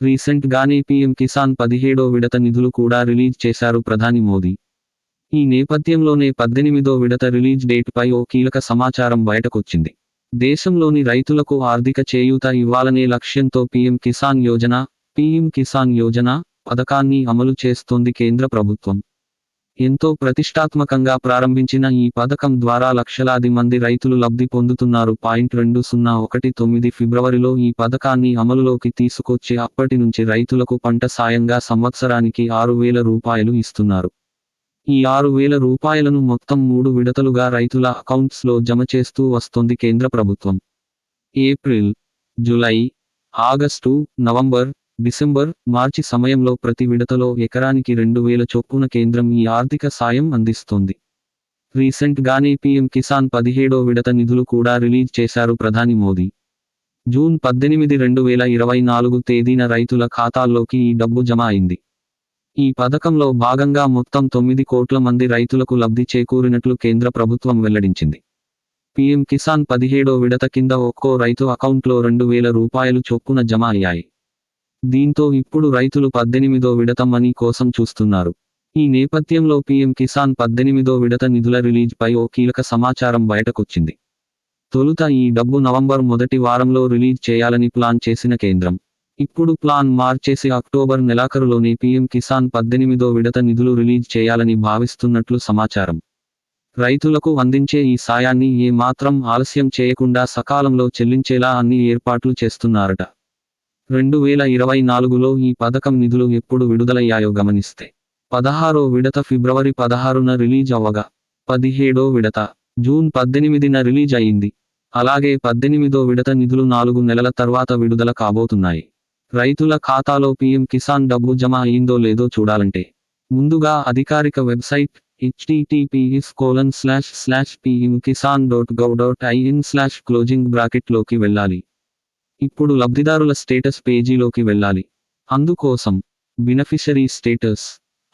Recent గానే PM Kisan పదిహేడో విడత నిధులు కూడా రిలీజ్ చేశారు ప్రధాని మోదీ. ఈ నేపథ్యంలోనే పద్దెనిమిదో విడత రిలీజ్ డేట్ పై ఓ కీలక సమాచారం బయటకొచ్చింది. దేశంలోని రైతులకు ఆర్థిక చేయూత ఇవ్వాలనే లక్ష్యంతో పీఎం కిసాన్ యోజన పీఎం కిసాన్ యోజన పథకాన్ని అమలు చేస్తోంది కేంద్ర ప్రభుత్వం. ఎంతో ప్రతిష్టాత్మకంగా ప్రారంభించిన ఈ పథకం ద్వారా లక్షలాది మంది రైతులు లబ్ధి పొందుతున్నారు. పాయింట్ రెండు సున్నా ఒకటి తొమ్మిది ఫిబ్రవరిలో ఈ పథకాన్ని అమలులోకి తీసుకొచ్చి అప్పటి నుంచి రైతులకు పంట సాయంగా సంవత్సరానికి ఆరు వేల రూపాయలు ఇస్తున్నారు. ఈ ఆరు వేల రూపాయలను మొత్తం మూడు విడతలుగా రైతుల అకౌంట్స్లో జమ చేస్తూ వస్తోంది కేంద్ర ప్రభుత్వం. April July August November December మార్చి సమయంలో ప్రతి విడతలో ఎకరానికి రెండు వేల చొప్పున కేంద్రం ఈ ఆర్థిక సాయం అందిస్తోంది. రీసెంట్ గానే పీఎం కిసాన్ పదిహేడో విడత నిధులు కూడా రిలీజ్ చేశారు ప్రధాని మోదీ. జూన్ పద్దెనిమిది రెండు వేల ఇరవై నాలుగు తేదీన రైతుల ఖాతాల్లోకి ఈ డబ్బు జమ అయింది. ఈ పథకంలో భాగంగా మొత్తం తొమ్మిది కోట్ల మంది రైతులకు లబ్ధి చేకూరినట్లు కేంద్ర ప్రభుత్వం వెల్లడించింది. పీఎం కిసాన్ పదిహేడో విడత కింద ఒక్కో రైతు అకౌంట్లో రెండు వేల రూపాయలు చొప్పున జమ అయ్యాయి. దీంతో ఇప్పుడు రైతులు పద్దెనిమిదో విడత మనీ కోసం చూస్తున్నారు. ఈ నేపథ్యంలో పీఎం కిసాన్ పద్దెనిమిదో విడత నిధుల రిలీజ్ పై ఓ కీలక సమాచారం బయటకొచ్చింది. తొలుత ఈ డబ్బు నవంబర్ మొదటి వారంలో రిలీజ్ చేయాలని ప్లాన్ చేసిన కేంద్రం. ఇప్పుడు ప్లాన్ మార్చేసి అక్టోబర్ నెలాఖరులోనే పీఎం కిసాన్ పద్దెనిమిదో విడత నిధులు రిలీజ్ చేయాలని భావిస్తున్నట్లు సమాచారం. రైతులకు అందించే ఈ సాయాన్ని ఏ మాత్రం ఆలస్యం చేయకుండా సకాలంలో చెల్లించేలా అన్ని ఏర్పాట్లు చేస్తున్నారట. రెండు వేల ఇరవై నాలుగులో ఈ పథకం నిధులు ఎప్పుడు విడుదలయ్యాయో గమనిస్తే పదహారో విడత ఫిబ్రవరి పదహారున రిలీజ్ అవ్వగా పదిహేడో విడత జూన్ పద్దెనిమిదిన రిలీజ్ అయింది అలాగే పద్దెనిమిదో విడత నిధులు నాలుగు నెలల తర్వాత విడుదల కాబోతున్నాయి. రైతుల ఖాతాలో పీఎం కిసాన్ డబ్బు జమ అయిందో లేదో చూడాలంటే ముందుగా అధికారిక website HTTPS colon slash slash PM Kisan dot gov dot IN slash closing బ్రాకెట్లోకి వెళ్ళాలి. ఇప్పుడు లబ్ధిదారుల స్టేటస్ పేజీలోకి వెళ్ళాలి. అందుకోసం బినఫిషరీ స్టేటస్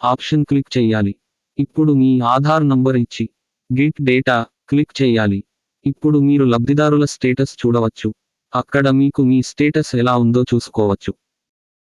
ఆప్షన్ క్లిక్ చేయాలి. ఇప్పుడు మీ ఆధార్ నంబర్ ఇచ్చి గిట్ డేటా క్లిక్ చేయాలి. ఇప్పుడు మీరు లబ్ధిదారుల స్టేటస్ చూడవచ్చు. అక్కడ మీకు మీ స్టేటస్ ఎలా ఉందో చూసుకోవచ్చు.